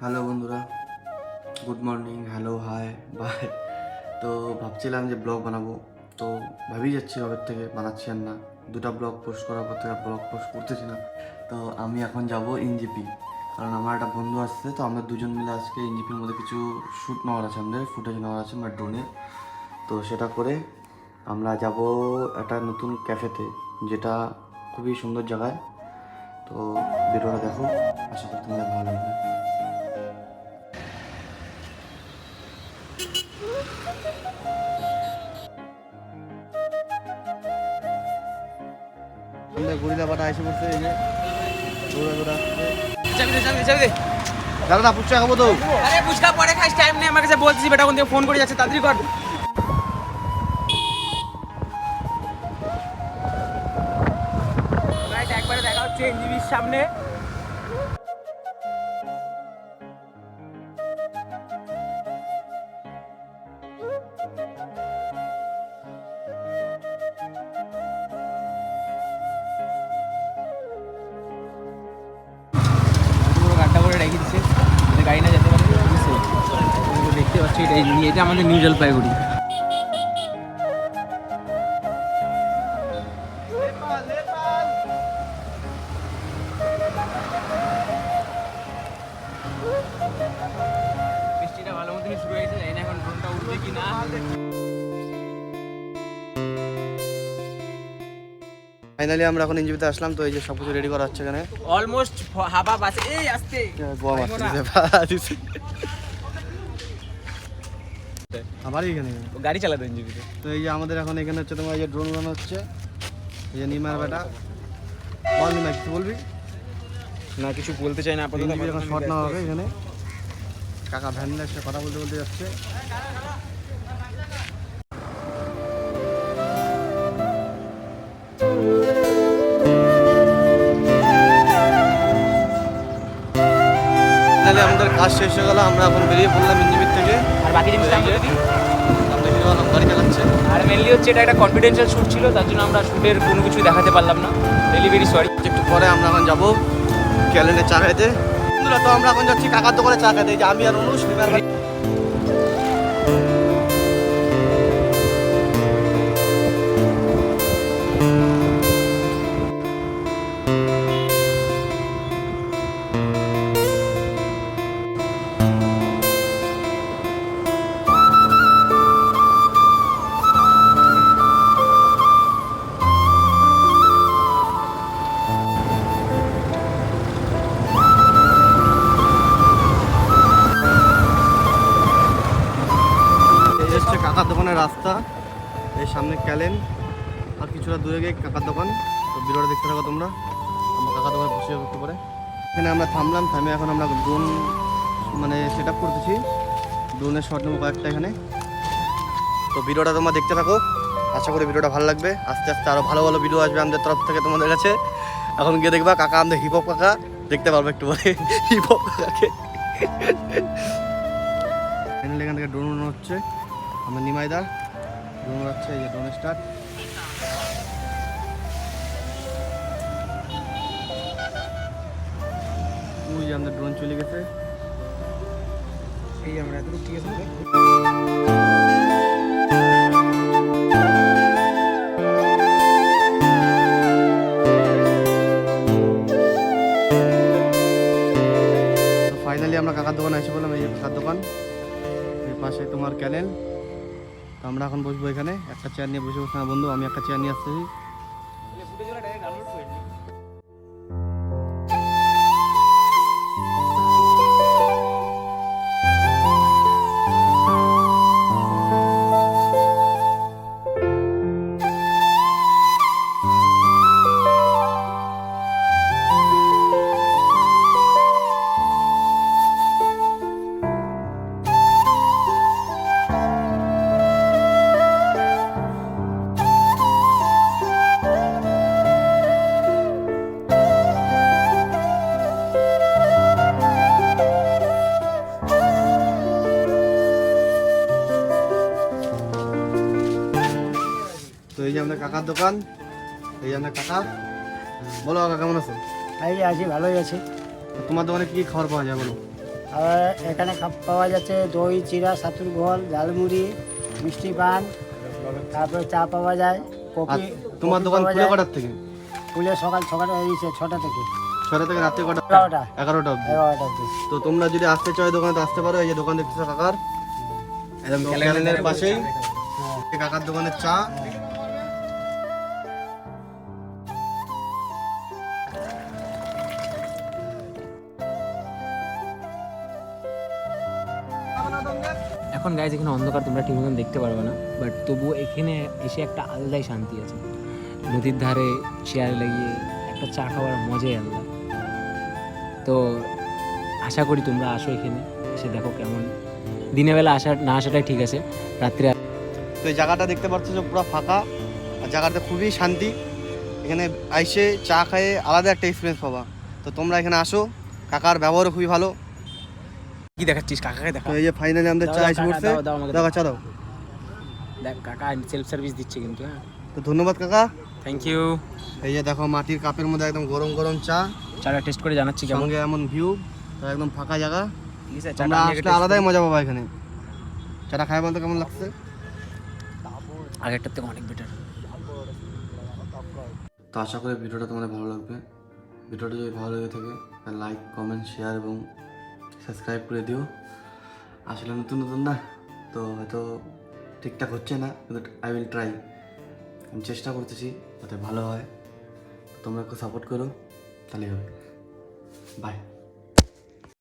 Hello বন্ধুরা, good morning, hello, hi, bye. তো ভাবছিলাম যে ব্লগ বানাবো, তো ভাবি যাচ্ছি কবের থেকে, বানাচ্ছি আর না। দুটো ব্লগ পোস্ট করার পর থেকে ব্লগ পোস্ট করতেছি না। তো আমি এখন যাব এনজিপি, কারণ আমার একটা বন্ধু আসছে, তো আমরা দুজন মিলে আজকে এনজিপির মধ্যে কিছু শ্যুট নেওয়ার আছে, আমাদের ফুটেজ নেওয়ার আছে, আমার ড্রোনে তো সেটা করে আমরা যাব একটা নতুন ক্যাফেতে যেটা খুবই সুন্দর জায়গায়। তো ভিডিওটা দেখো, আশা করি তোমাদের ভালো লাগবে। আমরা গরিলা এসে পড়ছে এই যে। দৌড়া দৌড়া। দাদা না খাব তো। আরে ফুচকা পরে খাইস টাইম নেই। আমার কাছে বলছিস বেটা কোন ফোন করে যাচ্ছে তাড়াতাড়ি কর। একবারে দেখা হচ্ছে এনজিবির সামনে। দেখতে পাচ্ছি এটা এটা আমাদের নিউ জলপাইগুড়ি বৃষ্টিটা ভালো মতনই শুরু হয়েছে জানি না এখন ড্রোনটা উঠবে কি না ফাইনালি আমরা এখন এনজিপিতে আসলাম তো এই যে সব কিছু রেডি করা হচ্ছে এখানে। অলমোস্ট হাবা বাসে এই আসতে। আবার এখানে গাড়ি চালাতো এনজিবিতে তো? এই যে আমাদের এখন এখানে হচ্ছে তোমার এই যে ড্রোন উড়ানো হচ্ছে। এই যে নিমার বেটা। বল নিমা কিছু বলবি? না কিছু বলতে চাই না আপাতত এখন শর্ট নেওয়া হবে এখানে। কাকা ভ্যান এসে কথা বলতে বলতে যাচ্ছে। কাজ শেষ হয়ে গেল আমরা এখন বেরিয়ে পড়লাম ইঞ্জিবির থেকে। আর বাকি জিনিসটা আমরা গাড়ি চালাচ্ছে। আর মেনলি হচ্ছে এটা একটা কনফিডেন্সিয়াল শ্যুট ছিল তার জন্য আমরা শ্যুটের কোনো কিছু দেখাতে পারলাম না। রিয়েলি ভেরি সরি একটু পরে আমরা এখন যাব ক্যালেন্ডে চা খাইতে। বন্ধুরা তো আমরা এখন যাচ্ছি কাকার দোকানে চা খাইতে। যে আমি আর অনুষ রাস্তা, এই সামনে ক্যালেন, আর কিছুটা দূরে গিয়ে কাকার দোকান। তো ভিডিওটা দেখতে থাকো তোমরা। আমার কাকার দোকানে বসে যাব একটু পরে। এখানে আমরা থামলাম, থামে এখন আমরা ড্রোন মানে সেট আপ করতেছি ড্রোনের শট নেব কয়েকটা এখানে। তো ভিডিওটা তোমরা দেখতে থাকো। আশা করি ভিডিওটা ভালো লাগবে। আস্তে আস্তে আরও ভালো ভালো ভিডিও আসবে আমাদের তরফ থেকে তোমাদের কাছে। এখন গিয়ে দেখবা কাকা আমাদের হিপ হপ কাকা। দেখতে পারবে একটু পরে হিপ হপ কাকাকে এখান থেকে ড্রোন হচ্ছে। আমরা নিমাইদা ড্রোন উড়াচ্ছে এই যে ড্রোন স্টার্ট ওই যে আমাদের ড্রোন চলে গেছে। এই আমরা এতটুকু ঠিক আছে ফাইনালি আমরা কাকার দোকানে এসে বললাম, এই কাকার দোকান এর পাশে তোমার ক্যানেল। আমরা এখন বসবো এখানে। একটা চেয়ার নিয়ে বসে বসে না বন্ধু, আমি একটা চেয়ার নিয়ে আসছি এই যে আমাদের কাকার দোকান। এই যে আমাদের কাকা। বলো কাকা কেমন আছো? এই আছি ভালোই আছি। তোমার দোকানে কি কি খাবার পাওয়া যায় বলো? আর এখানে খা- পাওয়া যাচ্ছে দই চিরা সাতুর ঘোল ঝালমুড়ি মিষ্টি পান তারপরে চা পাওয়া যায় কফি তোমার দোকান খুলে কটার থেকে? খুলে সকাল ছটা এই ছটা থেকে। ছটা থেকে রাত্রে কটা? এগারোটা। এগারোটা অবধি। এগারোটা অবধি। তো তোমরা যদি আসতে চাও দোকানে তো আসতে পারো। এই যে দোকান দেখতেছো কাকার। একদম ক্যালেন্ডারের পাশেই। হ্যাঁ এই কাকার দোকানের চা। এখন গাইজ এখানে অন্ধকার, তোমরা ঠিক মতন দেখতে পারবে না বাট তবুও এখানে এসে একটা আলাদাই শান্তি আছে। নদীর ধারে চেয়ার লাগিয়ে একটা চা খাওয়ার মজাই আলাদা। তো আশা করি তোমরা আসো এখানে, এসে দেখো কেমন। দিনের বেলা আসা, না আসাটাই ঠিক আছে, রাত্রে তো এই জায়গাটা দেখতে পাচ্ছ যে পুরো ফাঁকা, আর জায়গাটা খুবই শান্তি। এখানে আইসে চা খেয়ে আলাদা একটা এক্সপিরিয়েন্স পাবা। তো তোমরা এখানে আসো, কাকার ব্যবহারও খুবই ভালো। কি দেখাচ্ছিস? কাকাকে দেখা। এই যে ফাইনালি আমাদের চা এসে পড়ছে দাও, চা দাও দেখ। কাকা সেলফ সার্ভিস দিচ্ছে কিন্তু হ্যাঁ। তো ধন্যবাদ কাকা। থ্যাংক ইউ এই যে দেখো মাটির কাপের মধ্যে একদম গরম গরম চা। চাটা টেস্ট করে জানাচ্ছি কেমন? সঙ্গে এমন ভিউ একদম ফাঁকা জায়গা। ঠিক আছে আসলে আলাদাই মজা পাবা এখানে। চাটা খায় বলতে কেমন লাগছে? আগেরটার থেকে অনেক বেটার তো আশা করি ভিডিওটা তোমাদের ভালো লাগবে। ভিডিওটা যদি ভালো লেগে থাকে লাইক কমেন্ট শেয়ার এবং সাবস্ক্রাইব করে দিও। আসলে নতুন নতুন না, তো হয়তো ঠিকঠাক হচ্ছে না কিন্তু আই উইল ট্রাই আমি চেষ্টা করতেছি, যাতে ভালো হয়। তোমরা একটু সাপোর্ট করো, তাহলেই হবে। বাই